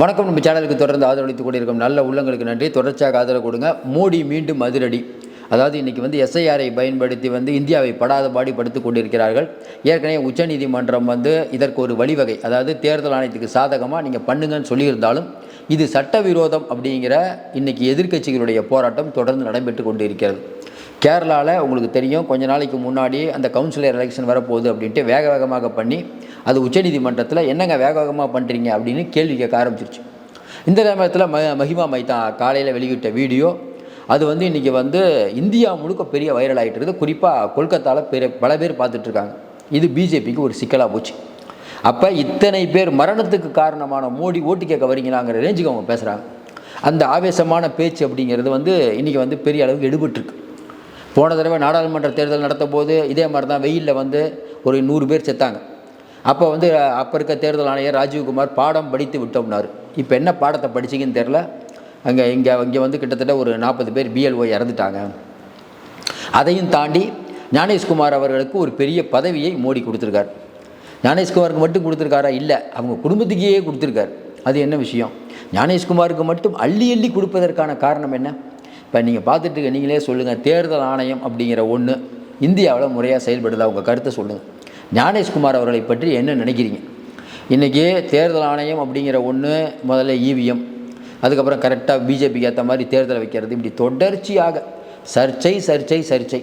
வணக்கம். நம்ம சேனலுக்கு தொடர்ந்து ஆதரவளித்து கொண்டிருக்கும் நல்ல உள்ளங்களுக்கு நன்றி. தொடர்ச்சியாக ஆதரவு கொடுங்க. மோடி மீண்டும் அதிரடி. அதாவது இன்றைக்கி வந்து எஸ்ஐஆரை பயன்படுத்தி வந்து இந்தியாவை படாத பாடி படுத்து கொண்டிருக்கிறார்கள். ஏற்கனவே உச்சநீதிமன்றம் வந்து இதற்கு ஒரு வழிவகை. அதாவது தேர்தல் ஆணையத்துக்கு சாதகமாக நீங்கள் பண்ணுங்கன்னு சொல்லியிருந்தாலும் இது சட்டவிரோதம் அப்படிங்கிற இன்றைக்கி எதிர்க்கட்சிகளுடைய போராட்டம் தொடர்ந்து நடைபெற்று கொண்டு இருக்கிறது கேரளாவில் உங்களுக்கு தெரியும் கொஞ்ச நாளைக்கு முன்னாடி அந்த கவுன்சிலர் எலெக்ஷன் வரப்போகுது அப்படின்ட்டு வேக வேகமாக பண்ணி அது உச்சநீதிமன்றத்தில் என்னங்க வேக வேகமாக பண்ணுறீங்க அப்படின்னு கேள்வி கேட்க ஆரம்பிச்சிருச்சு. இந்த நேரத்தில் ம மஹிமா மைத்தா காலையில் வெளியிட்ட வீடியோ அது வந்து இன்றைக்கி வந்து இந்தியா முழுக்க பெரிய வைரல் ஆகிட்டு இருக்குது குறிப்பாக கொல்கத்தாவில் பெரிய பல பேர் பார்த்துட்ருக்காங்க. இது பிஜேபிக்கு ஒரு சிக்கலாக போச்சு. அப்போ இத்தனை பேர் மரணத்துக்கு காரணமான மோடி ஓட்டு கேட்க வரீங்களாங்கிற ரேஞ்சுக்கு அவங்க பேசுகிறாங்க அந்த ஆவேசமான பேச்சு அப்படிங்கிறது வந்து இன்றைக்கி வந்து பெரிய அளவுக்கு எடுபட்டுருக்கு. போன தடவை நாடாளுமன்ற தேர்தல் நடத்த போது இதே மாதிரி தான் வெயிலில் வந்து ஒரு நூறு பேர் செத்தாங்க. அப்போ வந்து அப்போ இருக்க தேர்தல் ஆணையர் ராஜீவ்குமார் பாடம் படித்து விட்டோம்னாரு. இப்போ என்ன பாடத்தை படிச்சிங்கன்னு தெரில அங்கே இங்கே இங்கே வந்து கிட்டத்தட்ட ஒரு நாற்பது பேர் பிஎல்ஓ இறந்துட்டாங்க. அதையும் தாண்டி ஞானேஷ்குமார் அவர்களுக்கு ஒரு பெரிய பதவியை மோடி கொடுத்துருக்கார். ஞானேஷ்குமாருக்கு மட்டும் கொடுத்துருக்காரா? இல்லை. அவங்க குடும்பத்துக்கே கொடுத்துருக்காரு. அது என்ன விஷயம்? ஞானேஷ்குமாருக்கு மட்டும் அள்ளி அள்ளி கொடுப்பதற்கான காரணம் என்ன? இப்போ நீங்கள் பார்த்துட்டு நீங்களே சொல்லுங்கள் தேர்தல் ஆணையம் அப்படிங்கிற ஒன்று இந்தியாவில் முறையாக செயல்படுதா? உங்கள் கருத்தை சொல்லுங்கள் ஞானேஷ்குமார் அவர்களை பற்றி என்ன நினைக்கிறீங்க? இன்றைக்கி தேர்தல் ஆணையம் அப்படிங்கிற ஒன்று முதல்ல இவிஎம் அதுக்கப்புறம் கரெக்டாக பிஜேபிக்கு ஏற்ற மாதிரி தேர்தலை வைக்கிறது. இப்படி தொடர்ச்சியாக சர்ச்சை சர்ச்சை சர்ச்சை.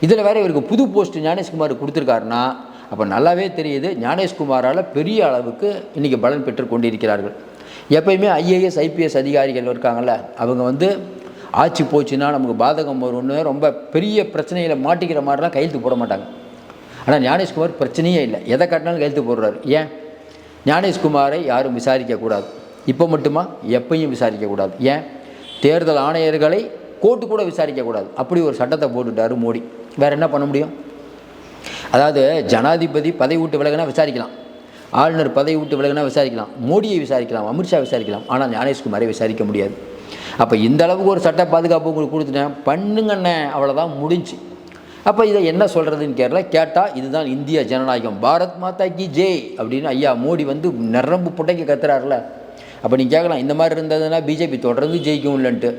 இதில் வேறு இவருக்கு புது போஸ்ட் ஞானேஷ்குமார் கொடுத்துருக்காருன்னா அப்போ நல்லாவே தெரியுது. ஞானேஷ்குமாரால் பெரிய அளவுக்கு இன்றைக்கி பலன் பெற்று கொண்டிருக்கிறார்கள். எப்பயுமே ஐஏஎஸ் ஐபிஎஸ் அதிகாரிகள் இருக்காங்கள்ல அவங்க வந்து ஆட்சி போச்சுன்னா நமக்கு பாதகம் வரும்னு ரொம்ப பெரிய பிரச்சனையில் மாட்டிக்கிற மாதிரிலாம் கையெழுத்து போட மாட்டாங்க. ஆனால் ஞானேஷ்குமார் பிரச்சனையே இல்லை. எதை காட்டினாலும் கையெழுத்து போடுறாரு. ஏன்? ஞானேஷ்குமாரை யாரும் விசாரிக்கக்கூடாது இப்போ மட்டுமா? எப்பையும் விசாரிக்கக்கூடாது ஏன்? தேர்தல் ஆணையர்களை கோர்ட்டு கூட விசாரிக்கக்கூடாது அப்படி ஒரு சட்டத்தை போட்டுட்டாரு மோடி. வேறு என்ன பண்ண முடியும்? அதாவது ஜனாதிபதி பதவி விட்டு விலகினா விசாரிக்கலாம். ஆளுநர் பதவி விட்டு விலகினா விசாரிக்கலாம். மோடியை விசாரிக்கலாம். அமித்ஷா விசாரிக்கலாம். ஆனால் ஞானேஷ்குமாரை விசாரிக்க முடியாது. அப்போ இந்த அளவுக்கு ஒரு சட்ட பாதுகாப்பு உங்களுக்கு கொடுத்துட்டேன். பண்ணுங்கண்ணே. அவ்வளோதான் முடிஞ்சு. அப்போ இதை என்ன சொல்கிறதுன்னு கேட்கல கேட்டால் இதுதான் இந்திய ஜனநாயகம். பாரத் மாதா கி ஜெய் அப்படின்னு ஐயா மோடி வந்து நிரம்பு புட்டைக்கு கத்துறாருல. அப்போ நீ கேட்கலாம் இந்த மாதிரி இருந்ததுன்னா பிஜேபி தொடர்ந்து ஜெயிக்கும் இல்லைன்ட்டு.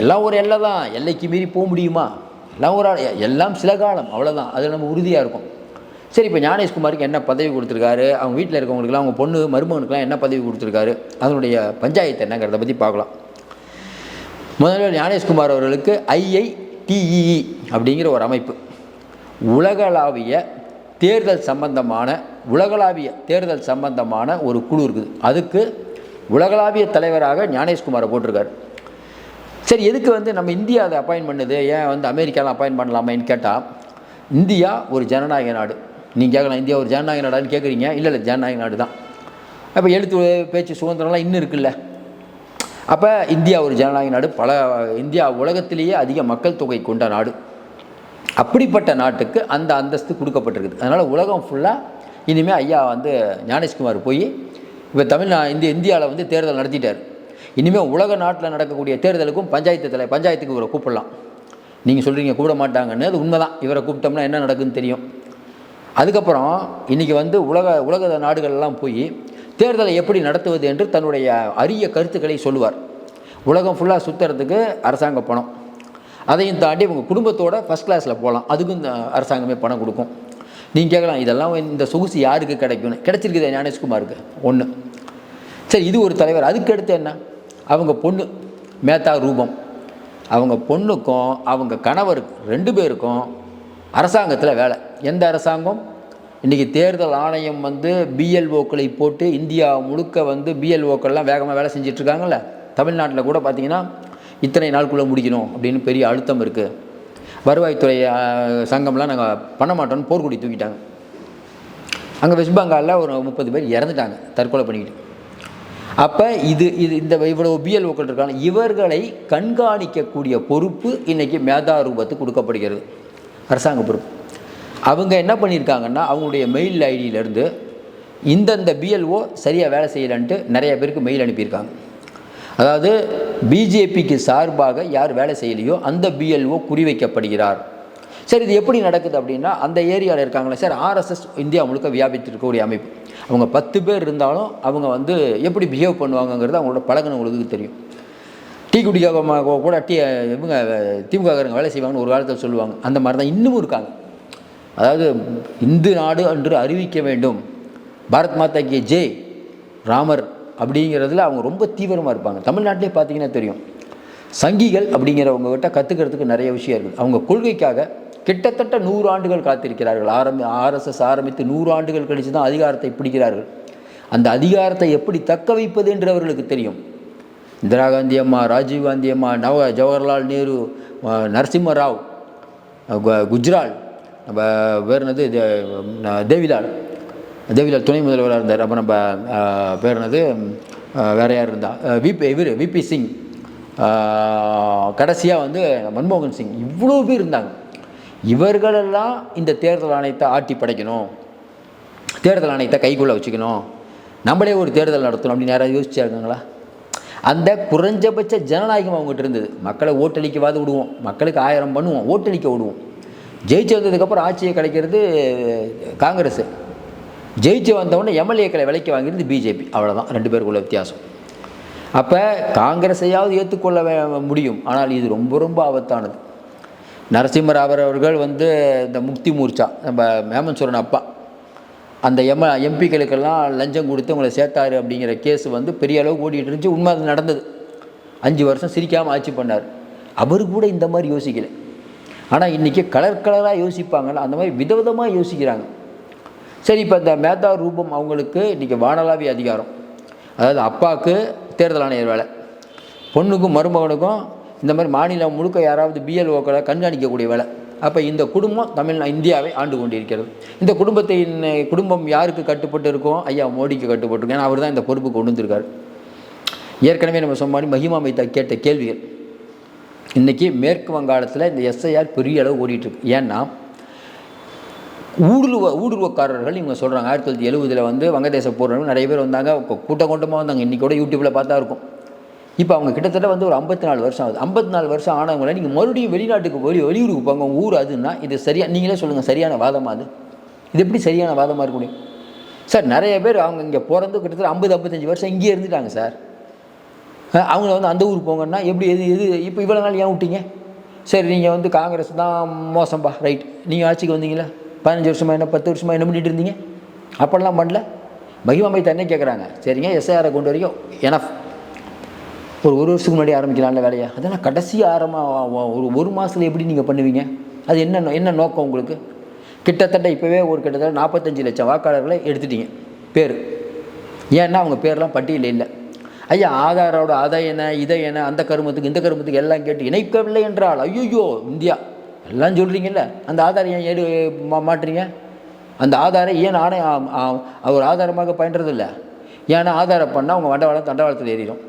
எல்லாம் ஒரு எல்லை தான். எல்லைக்கு மீறி போக முடியுமா? எல்லாம் ஒரு எல்லாம் சில காலம். அவ்வளோதான் அது நம்ம உறுதியாக இருக்கும். சரி இப்போ ஞானேஷ்குமாருக்கு என்ன பதவி கொடுத்துருக்காரு? அவங்க வீட்டில் இருக்கவங்களுக்குலாம் அவங்க பொண்ணு மருமகனுக்குலாம் என்ன பதவி கொடுத்துருக்காரு? அதனுடைய பஞ்சாயத்து என்னங்கிறத பற்றி பார்க்கலாம். முதல்ல ஞானேஷ்குமார் அவர்களுக்கு ஐஐ டிஇஇ அப்படிங்கிற ஒரு அமைப்பு. உலகளாவிய தேர்தல் சம்பந்தமான உலகளாவிய தேர்தல் சம்பந்தமான ஒரு குழு இருக்குது. அதுக்கு உலகளாவிய தலைவராக ஞானேஷ்குமாரை போட்டிருக்காரு. சரி எதுக்கு வந்து நம்ம இந்தியா அதை அப்பாயின் பண்ணுது? ஏன் வந்து அமெரிக்காவில் அப்பாயின் பண்ணலாமேன்னு கேட்டால் இந்தியா ஒரு ஜனநாயக நாடு. நீங்கள் கேட்கலாம் இந்தியா ஒரு ஜனநாயக நாடான்னு கேட்குறீங்க? இல்லை இல்லை ஜனநாயக நாடு தான் அப்போ எழுத்து பேச்சு சுதந்திரம்லாம் இன்னும் இருக்குல்ல? அப்போ இந்தியா ஒரு ஜனநாயக நாடு. பல இந்தியா உலகத்திலேயே அதிக மக்கள் தொகை கொண்ட நாடு. அப்படிப்பட்ட நாட்டுக்கு அந்த அந்தஸ்து கொடுக்கப்பட்டிருக்குது. அதனால் உலகம் ஃபுல்லாக இனிமேல் ஐயா வந்து ஞானேஷ்குமார் போய் இப்போ தமிழ்நா இந்திய இந்தியாவில் வந்து தேர்தல் நடத்திட்டார். இனிமேல் உலக நாட்டில் நடக்கக்கூடிய தேர்தலுக்கும் பஞ்சாயத்து தலை பஞ்சாயத்துக்கு இவரை கூப்பிடலாம். நீங்கள் சொல்கிறீங்க கூப்பிட மாட்டாங்கன்னு அது உண்மைதான். இவரை கூப்பிட்டோம்னா என்ன நடக்குன்னு தெரியும். அதுக்கப்புறம் இன்றைக்கி வந்து உலக உலக நாடுகள்லாம் போய் தேர்தலை எப்படி நடத்துவது என்று தன்னுடைய அரிய கருத்துக்களை சொல்லுவார். உலகம் ஃபுல்லாக சுற்றுறதுக்கு அரசாங்க பணம். அதையும் தாண்டி உங்கள் குடும்பத்தோட ஃபஸ்ட் கிளாஸில் போகலாம் அதுக்கும் இந்த அரசாங்கமே பணம் கொடுக்கும். நீங்கள் கேட்கலாம் இதெல்லாம் இந்த சொகுசு யாருக்கு கிடைக்கும்னு. கிடைச்சிருக்குது ஞானேஷ்குமாருக்கு. ஒன்று சரி இது ஒரு தலைவர். அதுக்கு அடுத்து என்ன? அவங்க பொண்ணு மேத்தா ரூபம். அவங்க பொண்ணுக்கும் அவங்க கணவருக்கு ரெண்டு பேருக்கும் அரசாங்கத்தில் வேலை. எந்த அரசாங்கம்? இன்றைக்கி தேர்தல் ஆணையம் வந்து பிஎல்ஓக்களை போட்டு இந்தியா முழுக்க வந்து பிஎல்ஓக்கள்லாம் வேகமாக வேலை செஞ்சிட்ருக்காங்கல்ல? தமிழ்நாட்டில் கூட பார்த்தீங்கன்னா இத்தனை நாளுக்குள்ளே முடிக்கணும் அப்படின்னு பெரிய அழுத்தம் இருக்குது வருவாய்த்துறை சங்கம்லாம் நாங்கள் பண்ண மாட்டோம்னு போர்க்குடி தூக்கிட்டாங்க. அங்கே வெஸ்ட் பெங்காலில் ஒரு முப்பது பேர் இறந்துட்டாங்க தற்கொலை பண்ணிக்கிட்டு. அப்போ இது இது இந்த இவ்வளோ பிஎல்ஓக்கள் இருக்காங்க இவர்களை கண்காணிக்கக்கூடிய பொறுப்பு இன்றைக்கி மேதா ரூபத்துக்கு கொடுக்கப்படுகிறது. அரசாங்க பொறுப்பு. அவங்க என்ன பண்ணியிருக்காங்கன்னா அவங்களுடைய மெயில் ஐடியிலேருந்து இந்தந்த பிஎல்ஓ சரியாக வேலை செய்யலைன்ட்டு நிறைய பேருக்கு மெயில் அனுப்பியிருக்காங்க. அதாவது பிஜேபிக்கு சார்பாக யார் வேலை செய்யலையோ அந்த பிஎல்ஓ குறிவைக்கப்படுகிறார். சரி இது எப்படி நடக்குது அப்படின்னா அந்த ஏரியாவில் இருக்காங்களே சார் ஆர்எஸ்எஸ் இந்தியா முழுக்க வியாபித்திருக்கக்கூடிய அமைப்பு. அவங்க பத்து பேர் இருந்தாலும் அவங்க வந்து எப்படி பிஹேவ் பண்ணுவாங்கங்கிறது அவங்களோட பழகினவங்களுக்கு தெரியும். டீ குடிக்காக கூட டீ இவங்க திமுககாரங்க வேலை செய்வாங்கன்னு ஒரு காலத்தில் சொல்லுவாங்க. அந்த மாதிரி தான் இன்னமும் இருக்காங்க. அதாவது இந்து நாடு என்று அறிவிக்க வேண்டும். பாரத் மாதா கே ஜே ராமர் அப்படிங்கிறதுல அவங்க ரொம்ப தீவிரமாக இருப்பாங்க. தமிழ்நாட்டிலே பார்த்தீங்கன்னா தெரியும். சங்கிகள் அப்படிங்கிறவங்ககிட்ட கற்றுக்கிறதுக்கு நிறைய விஷயம் இருக்குது அவங்க கொள்கைக்காக கிட்டத்தட்ட நூறு ஆண்டுகள் காத்திருக்கிறார்கள். ஆரம்பி ஆர்எஸ்எஸ் ஆரம்பித்து நூறு ஆண்டுகள் கழித்து தான் அதிகாரத்தை பிடிக்கிறார்கள். அந்த அதிகாரத்தை எப்படி தக்க வைப்பது என்று அவர்களுக்கு தெரியும். இந்திரா காந்தி அம்மா ராஜீவ் காந்தி அம்மா நவ ஜவஹர்லால் நேரு நரசிம்மராவ் நரசிம்ம ராவ் கு- குஜ்ரால் நம்ம பேர் என்னது தேவிலால். தேவிலால் துணை முதல்வராக இருந்தார். அப்போ நம்ம பேர் என்னது அஹ், வேற யார் இருந்தா? விபி இவர் விபி சிங். கடைசியாக வந்து மன்மோகன் சிங். இவ்வளோ பேர் இருந்தாங்க. இவர்களெல்லாம் இந்த தேர்தல் ஆணையத்தை ஆட்டி படைக்கணும். தேர்தல் ஆணையத்தை கைக்குள்ளே வச்சுக்கணும். நம்மளே ஒரு தேர்தல் நடத்தணும் அப்படின்னு யாராவது யோசிச்சாருங்களா அந்த குறைஞ்சபட்ச ஜனநாயகம் அவங்ககிட்ட இருந்தது. மக்களை ஓட்டளிக்கவாது விடுவோம். மக்களுக்கு ஆயிரம் பண்ணுவோம். ஓட்டளிக்க விடுவோம். ஜெயிச்சு வந்ததுக்கப்புறம் ஆட்சியை கிடைக்கிறது காங்கிரஸ். ஜெயிச்சு வந்தவொடனே எம்எல்ஏக்களை விலைக்கு வாங்கியிருந்து பிஜேபி அவ்வளோதான் ரெண்டு பேருக்குள்ள வித்தியாசம். அப்போ காங்கிரஸையாவது ஏற்றுக்கொள்ள வே- முடியும். ஆனால் இது ரொம்ப ரொம்ப ஆபத்தானது. நரசிம்மராவர் அவர்கள் வந்து இந்த முக்தி மூர்ச்சா நம்ம மேமன்சூரன் அப்பா அந்த எம் எம்பிக்களுக்கெல்லாம் லஞ்சம் கொடுத்து உங்களை சேர்த்தாரு அப்படிங்கிற கேஸ் வந்து பெரிய அளவுக்கு ஓடிட்டு இருந்துச்சு. உண்மை அது நடந்தது. அஞ்சு வருஷம் சிரிக்காமல் ஆட்சி பண்ணார். அவர் கூட இந்த மாதிரி யோசிக்கல. ஆனால் இன்றைக்கி கலர் கலராக யோசிப்பாங்கல்ல அந்த மாதிரி விதவிதமாக யோசிக்கிறாங்க. சரி இப்போ இந்த மேதா ரூபம் அவங்களுக்கு இன்றைக்கி வானலாவிய அதிகாரம். அதாவது அப்பாவுக்கு தேர்தல் ஆணையர் வேலை. பொண்ணுக்கும் மருமகனுக்கும் இந்த மாதிரி மாநிலம் முழுக்க யாராவது பிஎல்ஓக்களை கண்காணிக்கக்கூடிய வேலை. அப்போ இந்த குடும்பம் தமிழ் இந்தியாவை ஆண்டு கொண்டிருக்கிறது. இந்த குடும்பத்தின் குடும்பம் யாருக்கு கட்டுப்பட்டு இருக்கோ ஐயா மோடிக்கு கட்டுப்பட்டிருக்கும் ஏன்னா அவர் தான் இந்த பொறுப்பு கொண்டு வந்திருக்காரு. ஏற்கனவே நம்ம சொன்ன மாதிரி மகிமா மைத்தா கேட்ட கேள்விகள். இன்றைக்கி மேற்கு வங்காளத்தில் இந்த எஸ்ஐஆர் பெரிய அளவு ஓடிட்டுருக்கு. ஏன்னா ஊடுருவ ஊடுருவக்காரர்கள் இவங்க சொல்கிறாங்க ஆயிரத்தி தொள்ளாயிரத்தி எழுபதில் வந்து வங்கதேச போகிறவங்க நிறைய பேர் வந்தாங்க கூட்டம் கூட்டமாக வந்தாங்க. இன்றைக்கி கூட யூடியூப்பில் பார்த்தா இருக்கும். இப்போ அவங்க கிட்டத்தட்ட வந்து ஒரு ஐம்பத்தி நாலு வருஷம் ஆகுது. ஐம்பத்தி நாலு வருஷம் ஆனவங்கள நீங்கள் மறுபடியும் வெளிநாட்டுக்கு வெளி வெளியூருக்கு போங்க உங்கள் ஊர் அதுன்னா இது சரியா நீங்களே சொல்லுங்கள் சரியான வாதமாக அது? இது எப்படி சரியான வாதமாக இருக்க முடியும்? சார் நிறைய பேர் அவங்க இங்கே பிறந்து கிட்டத்தட்ட ஐம்பது ஐம்பத்தஞ்சு வருஷம் இங்கேயே இருந்துட்டாங்க சார். அவங்கள வந்து அந்த ஊர் போங்கன்னா எப்படி எது எது இப்போ இவ்வளோ நாள் ஏன் விட்டீங்க? சரி நீங்கள் வந்து காங்கிரஸ் தான் மோசம்பா ரைட் நீங்கள் ஆட்சிக்கு வந்தீங்களா பதினஞ்சு வருஷமா என்ன பத்து வருஷமா என்ன பண்ணிட்டு இருந்தீங்க? அப்படிலாம் பண்ணல. மகிமாமை தண்ணே கேட்குறாங்க சரிங்க எஸ்ஐஆரை கொண்டு வரைக்கும் எனஃப் ஒரு ஒரு வருஷத்துக்கு முன்னாடி ஆரம்பிக்கலாம்ல வேலையை. அதெல்லாம் கடைசி ஆரமாக ஒரு ஒரு மாதத்தில் எப்படி நீங்கள் பண்ணுவீங்க? அது என்ன நோ- என்ன நோக்கம் உங்களுக்கு? கிட்டத்தட்ட இப்போவே ஒரு கிட்டத்தட்ட நாற்பத்தஞ்சு லட்சம் வாக்காளர்களை எடுத்துட்டீங்க. பேர். ஏன்னா அவங்க பேர்லாம் பட்டியலில் இல்லை. ஐயா ஆதாரோட அதை என்ன இதை என்ன அந்த கருமத்துக்கு இந்த கருமத்துக்கு எல்லாம் கேட்டு இணைக்கவில்லை என்றால் ஐயோ இந்தியா. எல்லாம் சொல்கிறீங்கல்ல அந்த ஆதாரம் ஏன் ஏடு மா மாட்டுறீங்க அந்த ஆதாரம் ஏன் ஆணையம் அவர் ஆதாரமாக பயன்றதில்லை? ஏன்னா ஆதாரம் பண்ணால் அவங்க வண்டவாளம் தண்டவாளத்தில் ஏறிடும்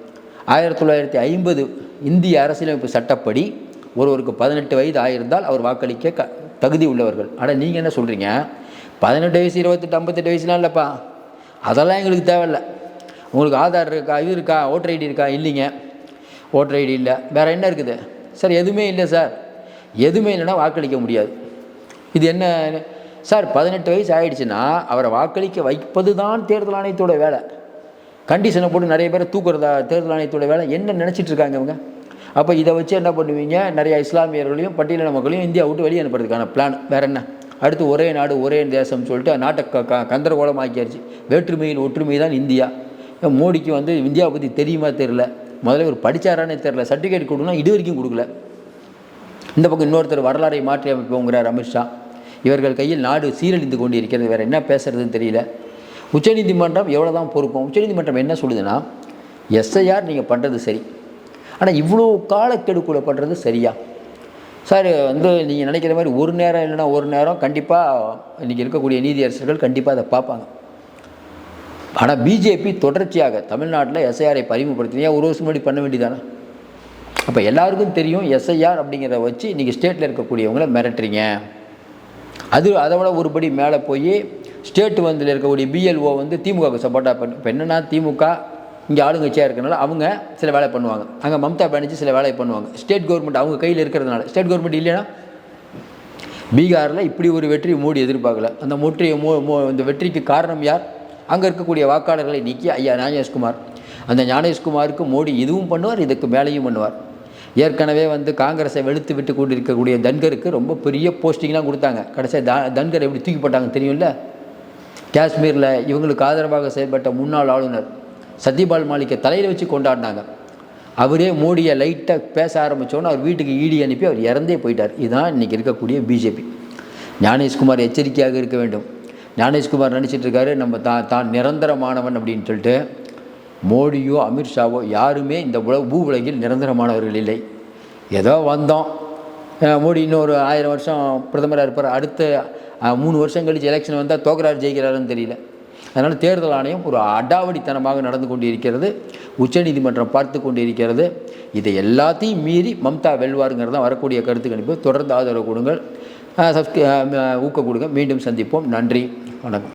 ஆயிரத்தி தொள்ளாயிரத்தி ஐம்பது இந்திய அரசியலமைப்பு சட்டப்படி ஒருவருக்கு பதினெட்டு வயது ஆயிருந்தால் அவர் வாக்களிக்க க தகுதி உள்ளவர்கள். ஆனால் நீங்கள் என்ன சொல்கிறீங்க பதினெட்டு வயசு இருபத்தெட்டு ஐம்பத்தெட்டு வயசுலாம் இல்லைப்பா. அதெல்லாம் எங்களுக்கு தேவையில்ல. உங்களுக்கு ஆதார் இருக்கா இது இருக்கா ஓட்டர் ஐடி இருக்கா? இல்லைங்க. ஓட்டர் ஐடி இல்லை. வேறு என்ன இருக்குது? சார் எதுவுமே இல்லை சார் எதுவுமே இல்லைன்னா வாக்களிக்க முடியாது. இது என்ன? சார் பதினெட்டு வயசு ஆகிடுச்சுன்னா அவரை வாக்களிக்க வைப்பது தான் தேர்தல் ஆணையத்தோட வேலை. கண்டிஷனை போட்டு நிறைய பேரை தூக்குறதா தேர்தல் ஆணையத்தோட வேலை. என்ன நினச்சிட்டு இருக்காங்க இவங்க? அப்போ இதை வச்சு என்ன பண்ணுவீங்க? நிறையா இஸ்லாமியர்களையும் பட்டியலின மக்களையும் இந்தியா விட்டு வெளியே அனுப்புறதுக்கான பிளான் வேற என்ன? அடுத்து ஒரே நாடு ஒரே தேசம்னு சொல்லிட்டு நாட்டை க க கந்தரகோலம் வேற்றுமையில் ஒற்றுமை தான் இந்தியா. மோடிக்கு வந்து இந்தியாவை பற்றி தெரியுமா தெரில முதல்ல ஒரு படிச்சாரானே தெரில சர்டிஃபிகேட் கொடுக்கணும் இது வரைக்கும் கொடுக்கல. இந்த பக்கம் இன்னொருத்தர் வரலாறை மாற்றி அமைப்போங்கிறார் அமித்ஷா இவர்கள் கையில் நாடு சீரழிந்து கொண்டு இருக்கிறது வேறு என்ன பேசுகிறதுன்னு தெரியல. உச்சநீதிமன்றம் எவ்வளோ தான் பொறுப்போம். உச்சநீதிமன்றம் என்ன சொல்லுதுன்னா எஸ்ஐஆர் நீங்கள் பண்ணுறது சரி. ஆனால் இவ்வளோ காலக்கெடுக்குள்ள பண்ணுறது சரியா? சார் வந்து நீங்கள் நினைக்கிற மாதிரி ஒரு நேரம் இல்லைன்னா ஒரு நேரம் கண்டிப்பாக இன்றைக்கி இருக்கக்கூடிய நீதியரசர்கள் கண்டிப்பாக அதை பார்ப்பாங்க. ஆனால் பிஜேபி தொடர்ச்சியாக தமிழ்நாட்டில் எஸ்ஐஆரை பறிமுகப்படுத்தினா ஒரு வருஷம் முன்னாடி பண்ண வேண்டியதானே அப்போ எல்லாருக்கும் தெரியும் எஸ்ஐஆர் அப்படிங்கிறத வச்சு இன்றைக்கி ஸ்டேட்டில் இருக்கக்கூடியவங்கள மிரட்டுறீங்க. அது அதை விட ஒருபடி மேலே போய் ஸ்டேட் வந்தில் இருக்கக்கூடிய பிஎல்ஓ வந்து திமுகவுக்கு சப்போர்ட்டாக பண்ண. இப்போ என்னென்னா திமுக இங்கே ஆளுங்கட்சியாக இருக்கிறனால அவங்க சில வேலை பண்ணுவாங்க. அங்கே மம்தா பானர்ஜி சில வேலை பண்ணுவாங்க. ஸ்டேட் கவர்மெண்ட் அவங்க கையில் இருக்கிறதுனால. ஸ்டேட் கவர்மெண்ட் இல்லைன்னா பீகாரில் இப்படி ஒரு வெற்றி மோடி எதிர்பார்க்கல. அந்த முற்றிய மோ மோ இந்த வெற்றிக்கு காரணம் யார்? அங்கே இருக்கக்கூடிய வாக்காளர்களை நீக்கி ஐயா ஞானேஷ்குமார். அந்த ஞானேஷ்குமாருக்கு மோடி இதுவும் பண்ணுவார் இதுக்கு மேலேயும் பண்ணுவார். ஏற்கனவே வந்து காங்கிரஸை வெளுத்து விட்டு கொண்டிருக்கக்கூடிய தன்கருக்கு ரொம்ப பெரிய போஸ்டிங்லாம் கொடுத்தாங்க. கடைசியாக த தன்கர் எப்படி தூக்கி போட்டாங்க தெரியும்ல? காஷ்மீரில் இவங்களுக்கு ஆதரவாக செயல்பட்ட முன்னாள் ஆளுநர் சத்யபால் மாலிக்கை தலையில் வச்சு கொண்டாடினாங்க. அவரே மோடியை லைட்டாக பேச ஆரம்பித்தோன்னே அவர் வீட்டுக்கு ஈடி அனுப்பி அவர் இறந்தே போயிட்டார். இதுதான் இன்றைக்கி இருக்கக்கூடிய பிஜேபி ஞானேஷ்குமார் எச்சரிக்கையாக இருக்க வேண்டும். ஞானேஷ்குமார் நினச்சிட்டு இருக்காரு நம்ம தான் தான் நிரந்தரமானவன் அப்படின்னு சொல்லிட்டு மோடியோ அமித்ஷாவோ யாருமே இந்த உல பூ உலகில் நிரந்தரமானவர்கள் இல்லை. ஏதோ வந்தோம். மோடி இன்னொரு ஆயிரம் வருஷம் பிரதமராக இருப்பார். அடுத்த மூணு வருஷம் கழித்து எலெக்ஷன் வந்தால் தோக்கரார் ஜெயிக்கிறாருன்னு தெரியல. அதனால் தேர்தல் ஆணையம் ஒரு அடாவடித்தனமாக நடந்து கொண்டு இருக்கிறது உச்சநீதிமன்றம் பார்த்து கொண்டு இருக்கிறது இதை எல்லாத்தையும் மீறி மம்தா வெல்வாருங்கிறது தான் வரக்கூடிய கருத்து கணிப்பு. தொடர்ந்து ஆதரவு கொடுங்கள். சப்ஸ்கிரி ஊக்கம் கொடுங்க. மீண்டும் சந்திப்போம். நன்றி. வணக்கம்.